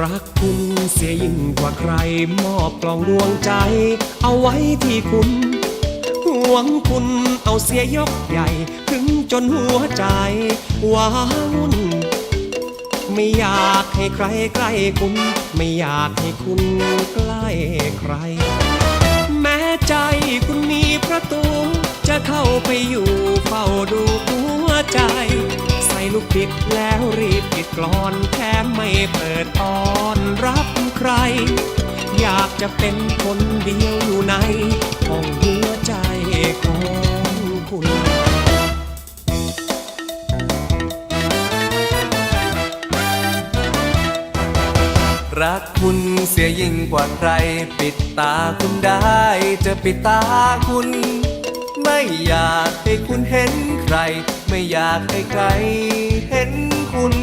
รักคุณเสียยิ่งกว่าใคร มอบกล่องดวงใจ เอาไว้ที่คุณห่วงคุณเอาเสียยกใหญ่ ถึงจนหัวใจว้าวุ่นไม่อยากให้ใครใกล้คุณ ไม่อยากให้คุณใกล้ใคร แม้ใจคุณมีประตู จะเข้าไปอยู่เฝ้าดูคุณ ปิดแล้วรีบปิดกลอนแถมไม่เปิดตอนรับใคร อยากจะเป็นคนเดียวอยู่ในห้องหัวใจของคุณรักคุณเสียยิ่งกว่าใคร ปิดตาคุณได้จะปิดตาคุณ ไม่อยากให้คุณเห็นใคร ไม่อยากให้ใคร ห็นคุณ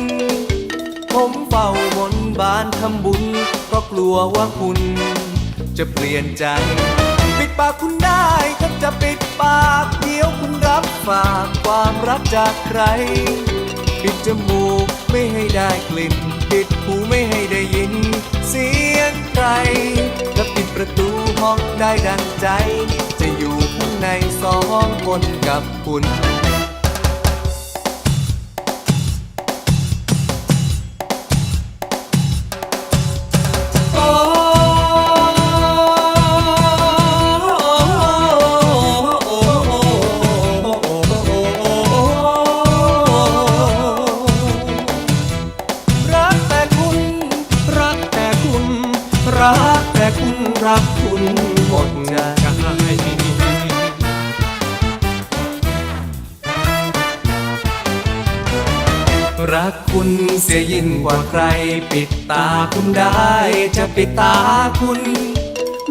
ผมเฝ้าบนบานทำบุญเพราะกลัวว่าคุณ จะเปลี่ยนใจ ปิดปากคุณได้ก็จะปิดปากเดี๋ยวคุณรับฝากความรักจากใคร ปิดจมูกไม่ให้ได้กลิ่น ปิดหูไม่ให้ได้ยิน เสียงใครและปิดประตูห้องได้ดังใจ จะอยู่ข้างในสองคนกับคุณ รักคุณหมดใจรักคุณเสียยิ่งกว่าใคร ปิดตาคุณได้จะปิดตาคุณ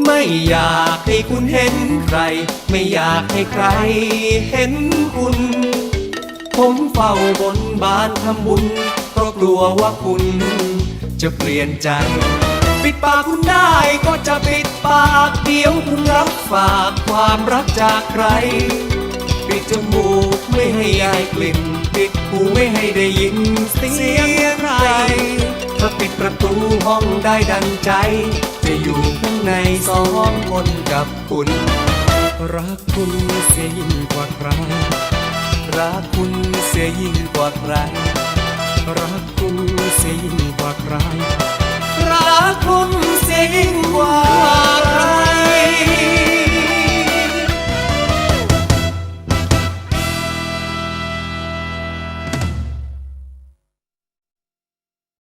ไม่อยากให้คุณเห็นใคร ไม่อยากให้ใครเห็นคุณ ผมเฝ้าบนบานทำบุญเพราะกลัวว่าคุณจะเปลี่ยนใจ ปิดปากคุณได้ก็จะปิดปากเดี๋ยวคุณรับฝากความรักจากใคร ปิดจมูกไม่ให้ได้กลิ่น ปิดหูไม่ให้ได้ยินเสียงใครถ้าปิดประตูห้องได้ดังใจ จะอยู่ข้างในสองคนกับคุณ รักคุณเสียยิ่งกว่าใคร รักคุณเสียยิ่งกว่าใคร รักคุณเสียยิ่งกว่าใครรัก